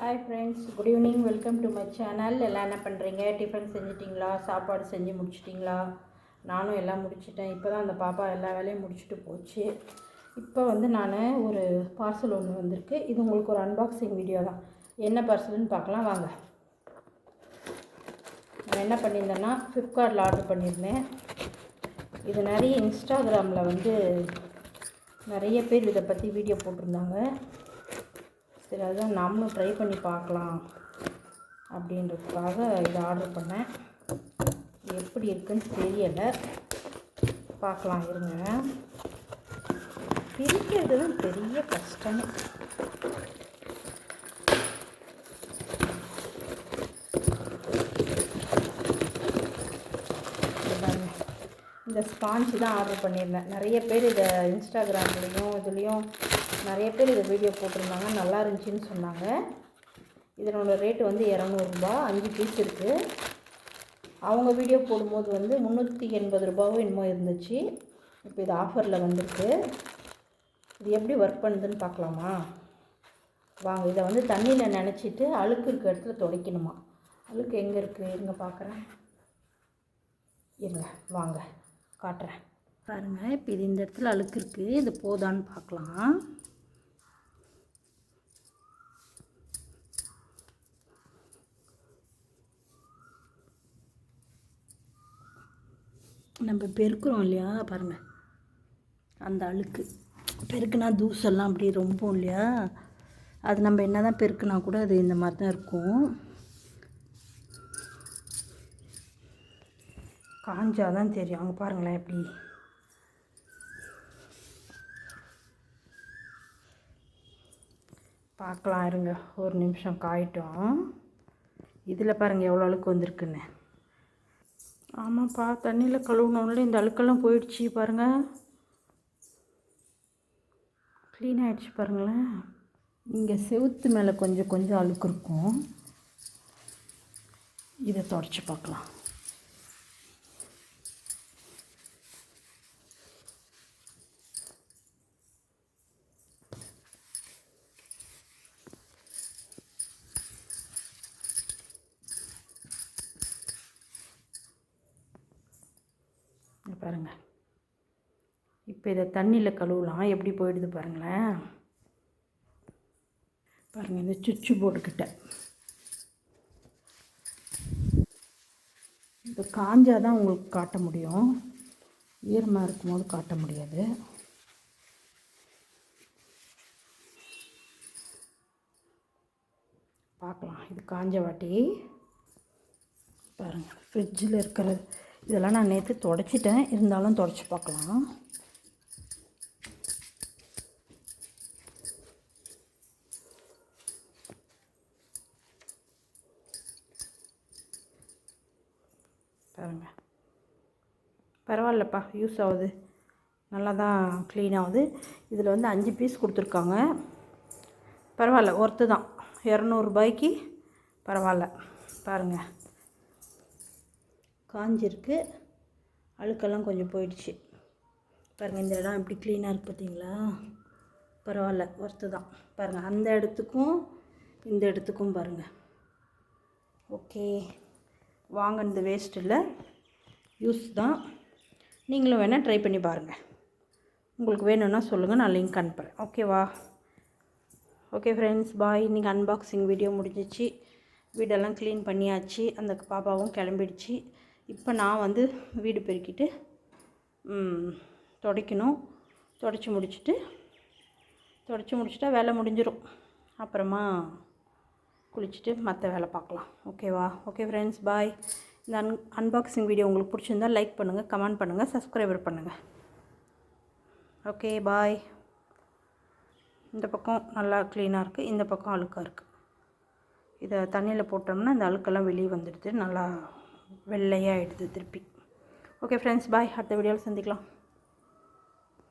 Hi friends good evening welcome to my channel எல்லாம் என்ன பண்ணுறீங்க டிஃபன் செஞ்சிட்டிங்களா? சாப்பாடு செஞ்சு முடிச்சிட்டிங்களா? நானும் எல்லாம் முடிச்சிட்டேன். இப்போ தான் அந்த பாப்பா எல்லா வேலையும் முடிச்சுட்டு போச்சு. இப்போ வந்து நான் ஒரு பார்சல் ஒன்று வந்திருக்கு. இது உங்களுக்கு ஒரு அன்பாக்சிங் வீடியோ தான். என்ன பார்சல்னு பார்க்கலாம். வாங்க. நான் என்ன பண்ணியிருந்தேன்னா ஃப்ளிப்கார்ட்டில் ஆர்டர் பண்ணியிருந்தேன். இது நிறைய இன்ஸ்டாகிராமில் வந்து நிறைய பேர் இதை பற்றி வீடியோ போட்டிருந்தாங்க. சரி அதுதான் நாமளும் ட்ரை பண்ணி பார்க்கலாம் அப்படின்றதுக்காக இதை ஆர்டர் பண்ணேன். எப்படி இருக்குன்னு தெரியலை. பார்க்கலாம் இருங்க. பிரிக்கிறது தான் பெரிய கஷ்டம். இந்த ஸ்பாஞ்சு தான் ஆர்டர் பண்ணியிருந்தேன். நிறைய பேர் இதை இன்ஸ்டாகிராம்லேயும் இதுலேயும் நிறைய பேர் இதை வீடியோ போட்டிருந்தாங்க. நல்லா இருந்துச்சுன்னு சொன்னாங்க. இதனோட ரேட்டு வந்து இரநூறுபா. அஞ்சு பீஸ் இருக்குது அவங்க வீடியோ போடும்போது வந்து முந்நூற்றி எண்பது ரூபாவும் என்னமோ இருந்துச்சு. இப்போ இது ஆஃபரில் வந்திருக்கு. இது எப்படி ஒர்க் பண்ணுதுன்னு பார்க்கலாமா? வாங்க இதை வந்து தண்ணியில் நினச்சிட்டு அழுக்கு இருக்க இடத்துல துடைக்கணுமா? அழுக்கு எங்கே இருக்குது இருங்க பார்க்குறேன். இருங்க வாங்க காட்டுறேன். பாருங்கள் இப்போ இது இந்த இடத்துல அழுக்கு இருக்குது இது போதான்னு பார்க்கலாம். நம்ம பெருக்கிறோம் இல்லையா? பாருங்கள் அந்த அழுக்கு. பெருக்குனா தூசெல்லாம் அப்படி ரொம்ப இல்லையா? அது நம்ம என்ன தான் பெருக்குனா கூட அது இந்த மாதிரி தான் இருக்கும். காஞ்சாதான் தெரியும். அங்கே பாருங்களேன் எப்படி. பார்க்கலாம் இருங்க. ஒரு நிமிஷம் காயிட்டோம். இதில் பாருங்கள் எவ்வளோ அழுக்கு வந்திருக்குன்னு. ஆமாப்பா தண்ணியில் கழுவுனோடனே இந்த அழுக்கெல்லாம் போயிடுச்சு பாருங்கள் க்ளீன் ஆகிடுச்சு பாருங்களேன். இங்கே செவுத்து மேலே கொஞ்சம் கொஞ்சம் அழுக்கு இருக்கும். இதை தொடச்சி பார்க்கலாம். பாருங்கள் இப்போ இதை தண்ணியில் கழுவலாம். எப்படி போயிடுது பாருங்களேன். பாருங்கள் இந்த சுவிட்சு போர்டுக்கிட்ட இப்போ காஞ்சால் தான் உங்களுக்கு காட்ட முடியும். ஈரமாக இருக்கும்போது காட்ட முடியாது. பார்க்கலாம் இது காஞ்ச வாட்டி. பாருங்கள் ஃப்ரிட்ஜில் இருக்கிறது. இதெல்லாம் நான் நேற்று தொடச்சிட்டேன். இருந்தாலும் தொடச்சி பார்க்கலாம். பாருங்க. பரவாயில்லப்பா யூஸ் ஆகுது. நல்லா தான் க்ளீன் ஆகுது. இதில் வந்து அஞ்சு பீஸ் கொடுத்துருக்காங்க. பரவாயில்ல ஒர்த்து தான். இரநூறுபாய்க்கு பரவாயில்ல. பாருங்கள் காஞ்சிருக்கு. அழுக்கெல்லாம் கொஞ்சம் போயிடுச்சு. பாருங்கள் இந்த இடம் எப்படி க்ளீனாக இருக்குது பார்த்தீங்களா? பரவாயில்ல ஒர்த்து தான். பாருங்கள் அந்த இடத்துக்கும் இந்த இடத்துக்கும் பாருங்கள் ஓகே வாங்கினது வேஸ்ட் இல்லை யூஸ் தான். நீங்களும் வேணால் ட்ரை பண்ணி பாருங்கள் உங்களுக்கு வேணும்னா சொல்லுங்கள் நான் லிங்க் அனுப்புகிறேன் ஓகேவா ஓகே ஃப்ரெண்ட்ஸ் பாய் இன்றைக்கி அன்பாக்சிங் வீடியோ முடிஞ்சிச்சு. வீடெல்லாம் க்ளீன் பண்ணியாச்சு. அந்த பாப்பாவும் கிளம்பிடுச்சு. இப்போ நான் வந்து வீடு பெருக்கிட்டு துடைக்கணும். துடைச்சி முடிச்சுட்டு துடைச்சி முடிச்சிட்டா வேலை முடிஞ்சிடும் அப்புறமா குளிச்சுட்டு மற்ற வேலை பார்க்கலாம். ஓகேவா ஓகே ஃப்ரெண்ட்ஸ் பாய் இந்த அன் அன்பாக்சிங் வீடியோ உங்களுக்கு பிடிச்சிருந்தா லைக் பண்ணுங்கள் கமெண்ட் பண்ணுங்கள் சப்ஸ்கிரைபர் பண்ணுங்கள் ஓகே பாய் இந்த பக்கம் நல்லா க்ளீனாக இருக்குது இந்த பக்கம் அழுக்காக இருக்குது இதை தண்ணியில் போட்டோம்னா இந்த அழுக்கெல்லாம் வெளியே வந்துடுது. நல்லா வெள்ளையாகிடுது திருப்பி. ஓகே ஃப்ரெண்ட்ஸ் பாய் அடுத்த வீடியோவில் சந்திக்கலாம்.